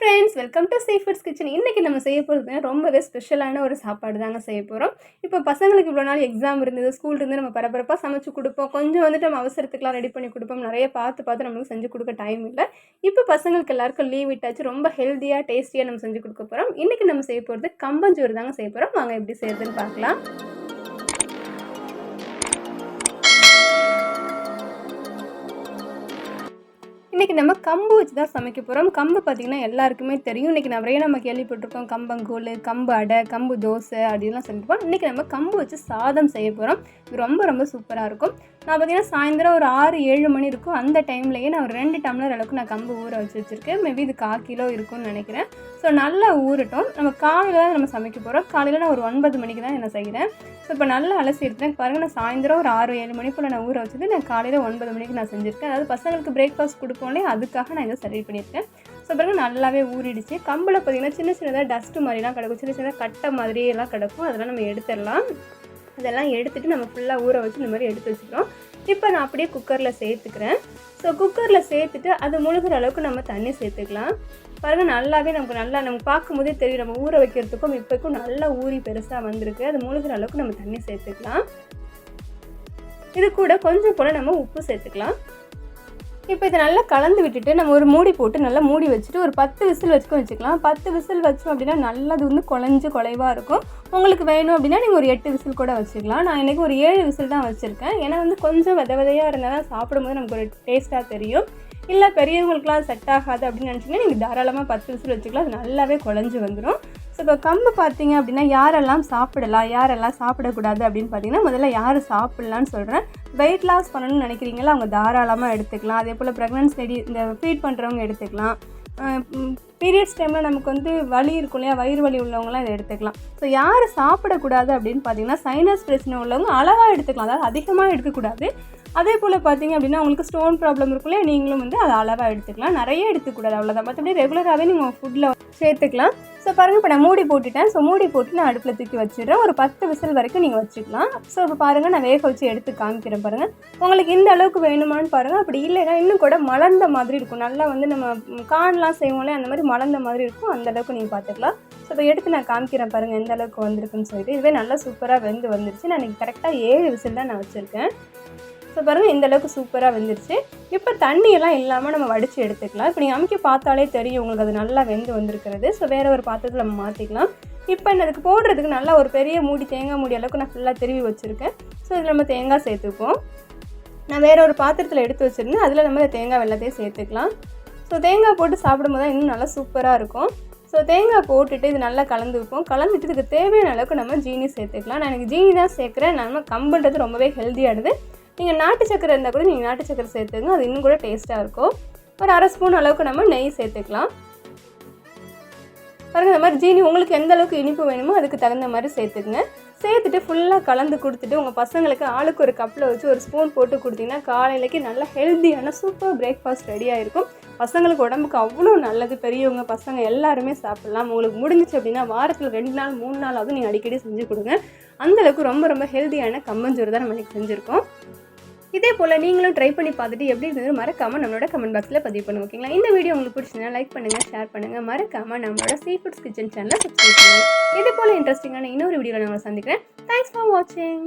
Friends welcome to sea foods kitchen இன்றைக்கி நம்ம செய்ய போகிறது ரொம்பவே ஸ்பெஷலான ஒரு சாப்பாடு தாங்க செய்ய போகிறோம் இப்போ பசங்களுக்கு இவ்வளோ நாள் எக்ஸாம் இருந்தது ஸ்கூல் இருந்து நம்ம பரபரப்பாக சமைச்சு கொடுப்போம். கொஞ்சம் வந்துட்டு நம்ம அவசரத்துக்குலாம் ரெடி பண்ணி கொடுப்போம். நிறைய பார்த்து பார்த்து நம்மளுக்கு செஞ்சு கொடுக்க டைம் இல்லை. இப்போ பசங்களுக்கு எல்லாருக்கும் லீவ் விட்டாச்சு. ரொம்ப ஹெல்த்தியாக டேஸ்டியாக நம்ம செஞ்சு கொடுக்க போகிறோம் இன்றைக்கி நம்ம செய்ய போகிறது கம்பஞ்சோறு தாங்க செய்ய போகிறோம் வாங்க எப்படி செய்யறதுன்னு பார்க்கலாம். இன்றைக்கி நம்ம கம்பு வச்சு தான் சமைக்க போகிறோம் கம்பு பார்த்திங்கன்னா எல்லாருக்குமே தெரியும். இன்றைக்கி நிறைய நம்ம கேள்விப்பட்டிருக்கோம். கம்பங்கூழ் கம்பு அடை கம்பு தோசை அப்படின்லாம் செஞ்சுப்போம் இன்றைக்கி நம்ம கம்பு வச்சு சாதம் செய்ய போகிறோம் இது ரொம்ப ரொம்ப சூப்பராக இருக்கும். நான் பார்த்திங்கன்னா சாயந்தரம் ஒரு ஆறு ஏழு மணி இருக்கும். அந்த டைம்லேயே நான் ஒரு ரெண்டு டம்ளர் அளவுக்கு நான் கம்பு ஊற வச்சு வச்சுருக்கேன். மேபி இது கால் கிலோ இருக்கும்னு நினைக்கிறேன். ஸோ நல்லா ஊறட்டும். நம்ம காலையில் தான் நம்ம சமைக்க போகிறோம் காலையில் நான் ஒரு ஒன்பது மணிக்கு தான் என்ன செய்கிறேன் ஸோ இப்போ நல்லா அலசி எடுத்தேன் பாருங்கள் நான் சாயந்தரம் ஒரு ஆறு ஏழு மணி போல் நான் ஊற வச்சது. நான் காலையில் ஒன்பது மணிக்கு நான் செஞ்சுருக்கேன். அதாவது பசங்களுக்கு பிரேக்ஃபாஸ்ட் கொடுப்போம்லே அதுக்காக நான் இதை சரி பண்ணியிருக்கேன். ஸோ பிறகு நல்லாவே ஊறிடுச்சு. கம்பில் பார்த்திங்கன்னா சின்ன சின்னதாக டஸ்ட்டு மாதிரிலாம் கிடக்கும். சின்ன சின்ன கட்டை மாதிரியெல்லாம் கிடக்கும். அதெல்லாம் நம்ம எடுத்துடலாம். அதெல்லாம் எடுத்துகிட்டு நம்ம ஃபுல்லாக ஊற வச்சு இந்த மாதிரி எடுத்து வச்சுக்கிறோம். இப்போ நான் அப்படியே குக்கரில் சேர்த்துக்கிறேன். ஸோ குக்கரில் சேர்த்துட்டு அது முழுகிற அளவுக்கு நம்ம தண்ணி சேர்த்துக்கலாம். பாருங்கள் நல்லாவே நமக்கு நல்லா நம்ம பார்க்கும்போதே தெரியும். நம்ம ஊற வைக்கிறதுக்கும் இப்போக்கும் நல்லா ஊறி பெருசாக வந்திருக்கு. அது முழுகிற அளவுக்கு நம்ம தண்ணி சேர்த்துக்கலாம். இது கூட கொஞ்சம் போல் நம்ம உப்பு சேர்த்துக்கலாம். இப்போ இதை நல்லா கலந்து விட்டுட்டு நம்ம ஒரு மூடி போட்டு நல்லா மூடி வச்சுட்டு ஒரு பத்து விசில் வச்சுக்கோ வச்சுக்கலாம். பத்து விசில் வச்சோம் அப்படின்னா நல்லா அது வந்து குழஞ்சு குலைவாக இருக்கும். உங்களுக்கு வேணும் அப்படின்னா நீங்கள் ஒரு எட்டு விசில் கூட வச்சுக்கலாம். நான் இன்றைக்கி ஒரு ஏழு விசில் தான் வச்சுருக்கேன். ஏன்னா வந்து கொஞ்சம் வித விதையாக இருந்தால் தான் சாப்பிடும்போது நமக்கு ஒரு டேஸ்ட்டாக தெரியும். இல்லை பெரியவங்களுக்குலாம் செட் ஆகாது அப்படின்னு நினச்சிங்கன்னா நீங்கள் தாராளமாக பத்து விசில் வச்சுக்கலாம். அது நல்லாவே குழஞ்சி வந்துடும் ஸோ இப்போ கம்பு பார்த்தீங்க அப்படின்னா யாரெல்லாம் சாப்பிடலாம் யாரெல்லாம் சாப்பிடக்கூடாது அப்படின்னு பார்த்தீங்கன்னா முதல்ல யார் சாப்பிட்லான்னு சொல்கிறேன் வெயிட் லாஸ் பண்ணணும்னு நினைக்கிறீங்களா? அவங்க தாராளமாக எடுத்துக்கலாம். அதே போல் ப்ரெக்னன்ஸ் லேடி இந்த ஃபீட் பண்ணுறவங்க எடுத்துக்கலாம். பீரியட்ஸ் டைமில் நமக்கு வந்து வலி இருக்கும் இல்லையா? வயிறு வலி உள்ளவங்களாம் இதை எடுத்துக்கலாம். ஸோ யார் சாப்பிடக்கூடாது அப்படின்னு பார்த்தீங்கன்னா சைனஸ் பிரச்சனை உள்ளவங்க அளவாக எடுத்துக்கலாம். அதாவது அதிகமாக எடுக்கக்கூடாது. அதே போல் பார்த்தீங்க அப்படின்னா உங்களுக்கு ஸ்டோன் ப்ராப்ளம் இருக்குல்ல நீங்களும் வந்து அதை அளவாக எடுத்துக்கலாம். நிறைய எடுத்துக்கூடாது அவ்வளோதான் மற்றபடி ரெகுலராகவே நீங்கள் ஃபுட்டில் சேர்த்துக்கலாம். ஸோ பாருங்கள் இப்போ நான் மூடி போட்டுட்டேன். ஸோ மூடி போட்டு நான் அடுப்பில் தூக்கி வச்சிடுறேன். ஒரு பத்து விசில் வரைக்கும் நீங்கள் வச்சுக்கலாம். ஸோ இப்போ பாருங்கள் நான் வேக வச்சு எடுத்து காமிக்கிறேன் பாருங்கள் உங்களுக்கு இந்த அளவுக்கு வேணுமான்னு பாருங்கள் அப்படி இல்லைன்னா இன்னும் கூட மலர்ந்த மாதிரி இருக்கும். நல்லா வந்து நம்ம கான்லாம் செய்வோம்ல அந்த மாதிரி மலர்ந்த மாதிரி இருக்கும். அந்த அளவுக்கு நீங்கள் பார்த்துக்கலாம் ஸோ இப்போ எடுத்து நான் காமிக்கிறேன் பாருங்கள் எந்த அளவுக்கு வந்திருக்குன்னு சொல்லிட்டு. இதுவே நல்லா சூப்பராக வெந்து வந்துருச்சு. நான் இன்றைக்கி கரெக்டாக ஏழு விசில் தான் நான் வச்சுருக்கேன். ஸோ பாருங்கள் இந்த அளவுக்கு சூப்பராக வெந்துருச்சு. இப்போ தண்ணியெல்லாம் இல்லாமல் நம்ம வடித்து எடுத்துக்கலாம். இப்போ நீங்கள் அமைக்க பார்த்தாலே தெரியும் உங்களுக்கு அது நல்லா வெந்து வந்திருக்கிறது. ஸோ வேறு ஒரு பாத்திரத்தில் நம்ம மாற்றிக்கலாம் இப்போ அதுக்கு போடுறதுக்கு நல்லா ஒரு பெரிய மூடி தேங்காய் மூடி அளவுக்கு நான் ஃபுல்லாக திருவி வச்சுருக்கேன். ஸோ இதில் நம்ம தேங்காய் சேர்த்துப்போம் நான் வேறு ஒரு பாத்திரத்தில் எடுத்து வச்சுருந்தேன். அதில் நம்ம தேங்காய் வெள்ளத்தையும் சேர்த்துக்கலாம். ஸோ தேங்காய் போட்டு சாப்பிடும்போது தான் இன்னும் நல்லா சூப்பராக இருக்கும். ஸோ தேங்காய் போட்டுட்டு இது நல்லா கலந்து வைப்போம். கலந்துட்டு இதுக்கு தேவையான அளவுக்கு நம்ம ஜீனி சேர்த்துக்கலாம். நான் எனக்கு ஜீனி தான் சேர்க்குறேன். நம்ம கம்புன்றது ரொம்பவே ஹெல்த்தியானது நீங்கள் நாட்டு சக்கரை இருந்தால் கூட நீங்கள் நாட்டு சக்கரை சேர்த்துங்க அது இன்னும் கூட டேஸ்ட்டாக இருக்கும். ஒரு அரை ஸ்பூன் அளவுக்கு நம்ம நெய் சேர்த்துக்கலாம். பாருங்கள் இந்த மாதிரி ஜீனி உங்களுக்கு எந்த அளவுக்கு இனிப்பு வேணுமோ அதுக்கு தகுந்த மாதிரி சேர்த்துக்குங்க. சேர்த்துட்டு ஃபுல்லாக கலந்து கொடுத்துட்டு உங்கள் பசங்களுக்கு ஆளுக்கு ஒரு கப்பில் வச்சு ஒரு ஸ்பூன் போட்டு கொடுத்தீங்கன்னா காலையிலக்கு நல்ல ஹெல்த்தியான சூப்பர் பிரேக்ஃபாஸ்ட் ரெடியாக இருக்கும் பசங்களுக்கு உடம்புக்கு அவ்வளோ நல்லது. பெரியவங்க பசங்க எல்லாருமே சாப்பிட்லாம். உங்களுக்கு முடிஞ்சிச்சு அப்படின்னா வாரத்தில் ரெண்டு நாள் மூணு நாளாவது நீங்கள் அடிக்கடி செஞ்சு கொடுங்க. அந்தளவுக்கு ரொம்ப ரொம்ப ஹெல்த்தியான கம்மஞ்சோறு தான் நம்ம இன்றைக்கி செஞ்சுருக்கோம். இதே போல் நீங்களும் ட்ரை பண்ணி பார்த்துட்டு எப்படி இருந்தது மறக்காமல் நம்மளோட கமெண்ட் பாக்ஸில் பதிவு பண்ணுங்க ஓகேங்களா இந்த வீடியோ உங்களுக்கு பிடிச்சிருந்தா லைக் பண்ணுங்கள் ஷேர் பண்ணுங்கள் மறக்காமல் நம்மளோட சீ ஃபுட்ஸ் கிச்சன் சேனலை சப்ஸ்கிரைப் பண்ணுங்கள் இதே போல் இன்ட்ரெஸ்டிங்கான இன்னொரு வீடியோவில் நான் சந்திக்கிறேன். தேங்க்ஸ் ஃபார் வாட்சிங்